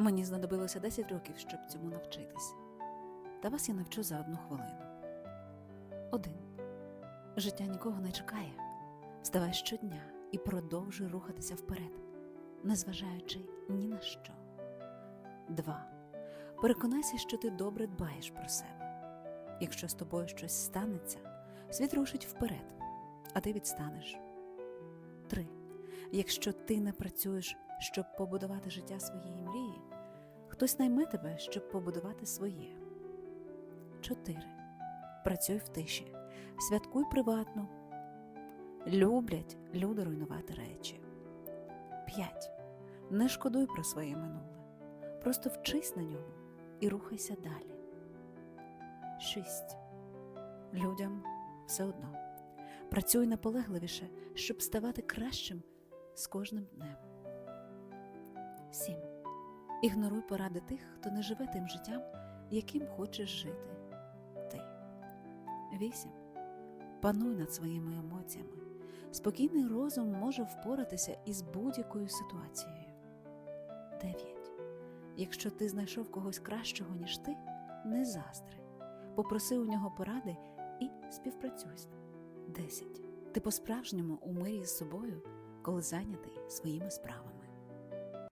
Мені знадобилося 10 років, щоб цьому навчитись. Та вас я навчу за одну хвилину. Один. Життя нікого не чекає. Вставай щодня і продовжуй рухатися вперед, незважаючи ні на що. Два. Переконайся, що ти добре дбаєш про себе. Якщо з тобою щось станеться, світ рушить вперед, а ти відстанеш. Три. Якщо ти не працюєш, щоб побудувати життя своєї мрії, хтось найме тебе, щоб побудувати своє. 4. Працюй в тиші, святкуй приватно. Люблять люди руйнувати речі. 5. Не шкодуй про своє минуле. Просто вчись на ньому і рухайся далі. 6. Людям все одно. Працюй наполегливіше, щоб ставати кращим з кожним днем. 7. Ігноруй поради тих, хто не живе тим життям, яким хочеш жити ти. 8. Пануй над своїми емоціями. Спокійний розум може впоратися із будь-якою ситуацією. 9. Якщо ти знайшов когось кращого, ніж ти, не заздри. Попроси у нього поради і співпрацюй з ним. 10. Ти по-справжньому у мирі з собою, коли зайнятий своїми справами.